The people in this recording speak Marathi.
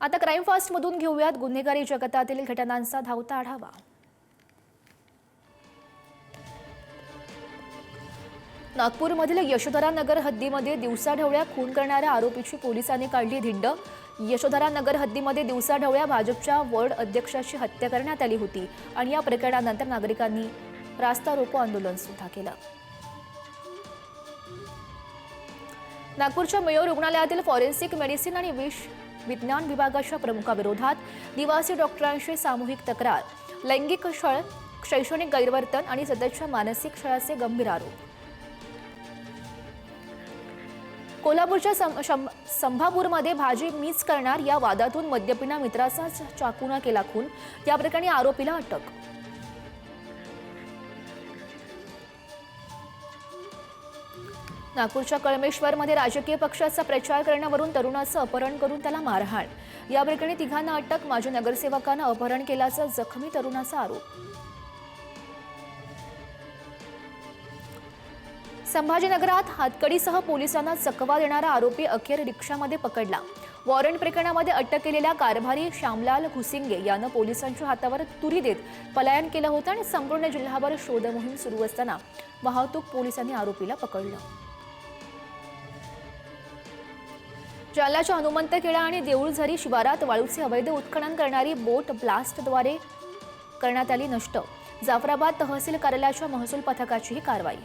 आता क्राईम फास्टमधून घेऊयात. गुन्हेगारी जगतातील घटनांचा धावता आढावा. नागपूरमधील यशोधरा नगर हद्दीमध्ये दिवसाढवळ्या खून करणाऱ्या आरोपीची पोलिसांनी काढली धिंड. यशोधरा नगर हद्दीमध्ये दिवसाढवळ्या भाजपच्या वॉर्ड अध्यक्षाची हत्या करण्यात आली होती आणि या प्रकरणानंतर नागरिकांनी रास्ता रोको आंदोलन सुद्धा केलं. नागपूरच्या मेयो रुग्णालयातील फॉरेन्सिक मेडिसिन आणि विष विज्ञान विभागाच्या प्रमुखाविरोधात निवासी डॉक्टरांशी सामूहिक तक्रार लैंगिक छळ शैक्षणिक गैरवर्तन आणि सततच्या मानसिक छळाचे गंभीर आरोप. कोल्हापूरच्या सं- संभापूरमध्ये भाजी मीच करणार या वादातून मद्यपिना मित्राचाच चाकूना केला खून या प्रकरणी आरोपीला अटक. नागपूरच्या कळमेश्वरमध्ये राजकीय पक्षाचा प्रचार करण्यावरून तरुणाचं अपहरण करून त्याला मारहाण. या प्रकरणी तिघांना अटक माजी नगरसेवकानं अपहरण केल्याचा जखमी तरुणाचा आरोप. संभाजीनगरात हातकडीसह पोलिसांना चकवा देणारा आरोपी अखेर रिक्षामध्ये पकडला. वॉरंट प्रकरणामध्ये अटक केलेल्या कारभारी श्यामलाल घुसिंगे यानं पोलिसांच्या हातावर तुरी देत पलायन केलं होतं आणि संपूर्ण जिल्ह्यावर शोधमोहीम सुरू असताना वाहतूक पोलिसांनी आरोपीला पकडलं. जालन्याच्या हनुमंतखेडा आणि देऊळझरी शिवारात वाळूचे अवैध उत्खनन करणारी बोट ब्लास्टद्वारे करण्यात आली नष्ट. जाफराबाद तहसील कार्यालयाच्या महसूल पथकाचीही कारवाई.